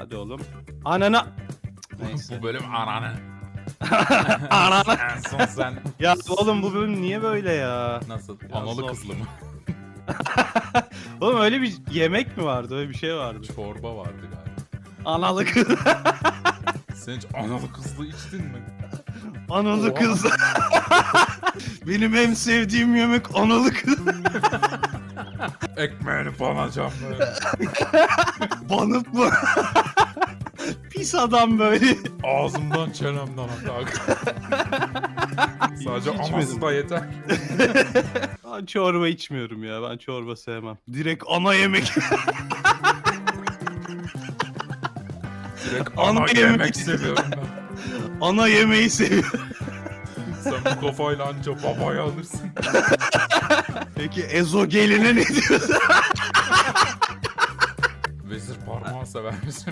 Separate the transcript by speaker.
Speaker 1: Hadi oğlum. Anana. Neyse.
Speaker 2: Bu bölüm ananı.
Speaker 1: Anana.
Speaker 2: en son sen
Speaker 1: Ya oğlum bu bölüm niye böyle ya?
Speaker 2: nasıl? Analı
Speaker 1: zor.
Speaker 2: kızlı mı?
Speaker 1: Oğlum öyle bir yemek mi vardı? Öyle bir şey vardı.
Speaker 2: Çorba vardı galiba.
Speaker 1: Analı kız.
Speaker 2: Sen hiç analı kızlı içtin mi?
Speaker 1: Analı kız. Benim en sevdiğim yemek analı kız.
Speaker 2: Ekmeğini banacağım böyle.
Speaker 1: Banıp mı? Pis adam böyle.
Speaker 2: Ağzımdan çenemden akar. Sadece aması da yeter.
Speaker 1: Ben çorba içmiyorum ya. Ben çorba sevmem. Direkt ana yemek.
Speaker 2: Direkt
Speaker 1: Ana
Speaker 2: ana
Speaker 1: yemek.
Speaker 2: yemek seviyorum ben.
Speaker 1: ana yemeği seviyorum.
Speaker 2: Sen bu kafayla anca babayı alırsın.
Speaker 1: Peki ezogeline ne diyorsun?
Speaker 2: Vezir parmağı sever misin?